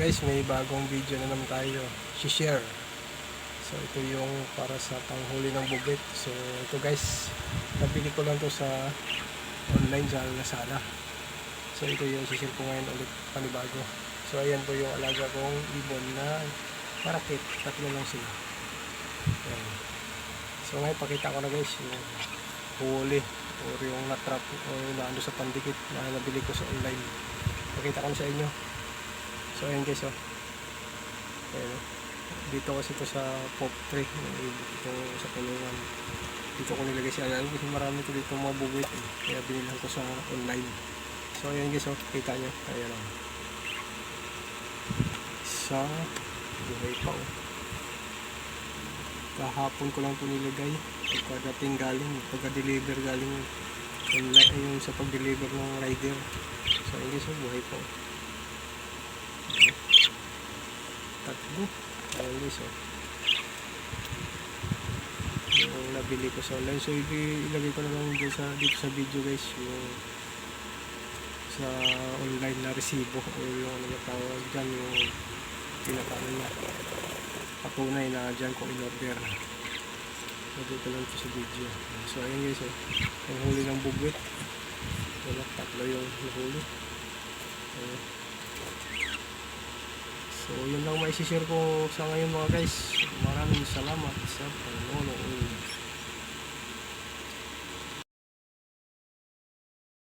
guys, may bagong video na naman tayo. share So ito yung para sa panghuli ng bugit. So ito guys, nabili ko lang to sa online sa Lazada. So ito yung share ko ngayon ulit panibago. So ayan po yung alaga kong ibon na marakit. Tatlo lang sila. Ayan. So ngayon pakita ko na guys yung huli or yung natrap o naano sa pandikit na nabili ko sa online. Pakita ko na sa inyo. So ayan guys oh. Ayan, oh. Dito kasi ito sa pop tree. Dito sa tulungan. Dito ko nilagay si Alan kasi marami ko dito mga bubwit eh. Kaya binilang ko sa online. So ayan guys oh. Kita nyo. Ayan oh. Sa buhay pa oh. Kahapon ko lang ito nilagay. Pagkadating galing. Pagka-deliver galing ay yung sa pag-deliver ng rider. So ayan guys oh. Buhay pa oh. Ayun guys oh. Yung nabili ko sa online. So ilagay ko na lang dito sa, dito sa video guys yung sa online na resibo o yung ano tawag dyan yung pinakaano niya. Patunay na dyan ko in-order. Lagay ko lang ito sa video. So ayun guys oh. Ang huli ng bugwit wala tatlo yung nahuli ayun So, yun lang maisishare ko sa ngayon mga guys. Maraming salamat sa panonood.